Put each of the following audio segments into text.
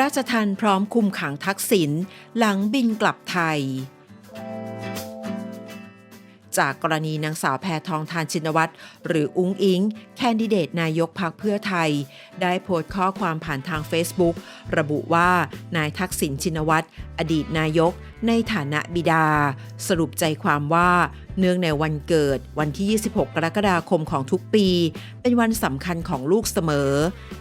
ราชทันพร้อมคุมขังทักษิณหลังบินกลับไทย จากกรณีนางสาวแพทองทานชินวัตรหรืออุ้งอิง แคแคนดิเดตนายกพักเพื่อไทย ได้โพสต์ข้อความผ่านทาง Facebook ระบุว่านายทักษิณชินวัตรอดีตนายก ในฐานะบิดา สรุปใจความว่าเนื่องในวันเกิดวันที่ 26 กรกฎาคมของทุกปี เป็นวันสำคัญของลูกเสมอ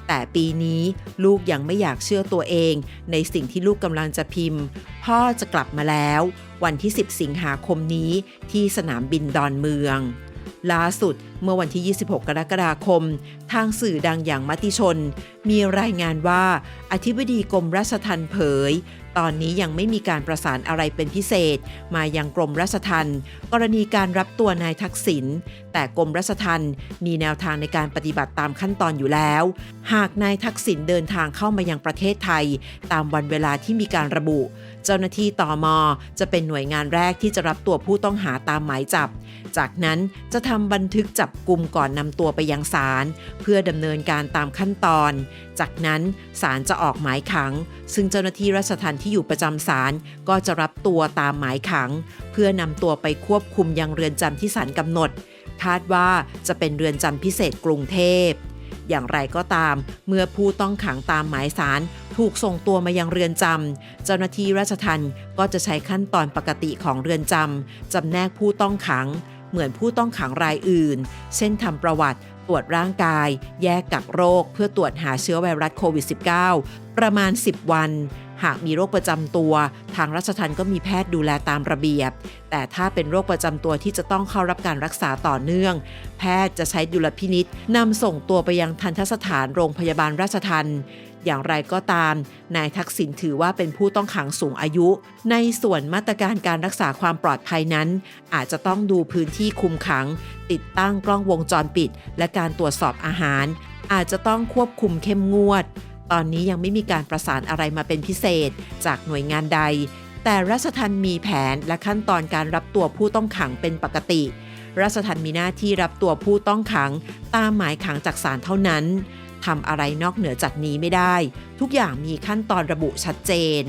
แต่ปีนี้ลูกยังไม่อยากเชื่อตัวเอง ในสิ่งที่ลูกกำลังจะพิมพ์ พ่อจะกลับมาแล้ว วันที่ 10 สิงหาคมนี้ที่สนามบินดอนเมือง ล่าสุดเมื่อวันที่ 26 กรกฎาคม ทางสื่อดังอย่างมติชน มีรายงานว่าอธิบดีกรมราชทัณฑ์เผยตอนนี้ยังไม่มีการประสานอะไรเป็นพิเศษ มายังกรมราชทัณฑ์กรณีการรับตัวนายทักษิณแต่กรมราชทัณฑ์มีแนวทางในการปฏิบัติตามขั้นตอนอยู่แล้ว หากนายทักษิณเดินทางเข้ามายังประเทศไทย ตามวันเวลาที่มีการระบุ เจ้าหน้าที่ตอมจะเป็นหน่วยงานแรกที่จะรับตัวผู้ต้องหาตามหมายจับ จากนั้นจะทำบันทึกจับกลุ่มก่อนนำตัวไปยังศาลเพื่อดำเนินการตามขั้นตอน จากนั้นศาลจะออกหมายขัง ซึ่งเจ้าหน้าที่ราชทัณฑ์ที่อยู่ประจำศาลก็จะรับตัวตามหมายขัง เพื่อนำตัวไปควบคุมยังเรือนจำที่ศาลกำหนด คาดว่าจะเป็นเรือนจำพิเศษกรุงเทพ อย่างไรก็ตาม เมื่อผู้ต้องขังตามหมายสารถูกส่งตัวมายังเรือนจำเจ้าหน้าที่ราชทัณฑ์ก็จะใช้ขั้นตอนปกติของเรือนจำจำแนกผู้ต้องขัง เหมือนผู้ต้องขังรายอื่น เช่นทำประวัติตรวจร่างกาย แยกกักโรค เพื่อตรวจหาเชื้อไวรัสโควิด -19 ประมาณ 10 วัน หากมีโรคประจำตัว ทางราชทัณฑ์ก็มีแพทย์ดูแลตามระเบียบ แต่ถ้าเป็นโรคประจำตัวที่จะต้องเข้ารับการรักษาต่อเนื่อง แพทย์จะใช้ดุลพินิษนำส่งตัวไปยังทันทสถานโรงพยาบาลราชทัณฑ์อย่างไรก็ตาม นายทักษิณถือว่าเป็นผู้ต้องขังสูงอายุ ในส่วนมาตรการการรักษาความปลอดภัยนั้น อาจจะต้องดูพื้นที่คุมขัง ติดตั้งกล้องวงจรปิด และการตรวจสอบอาหาร อาจจะต้องควบคุมเข้มงวด ตอนนี้ยังไม่มีการประสานอะไรมาเป็นพิเศษจากหน่วยงานใด แต่รัชทันมีแผนและขั้นตอนการรับตัวผู้ต้องขังเป็นปกติ รัชทันมีหน้าที่รับตัวผู้ต้องขัง ตามหมายขังจากศาลเท่านั้นทำอะไรนอกเหนือจากนี้ไม่ได้ ทุกอย่างมีขั้นตอนระบุชัดเจน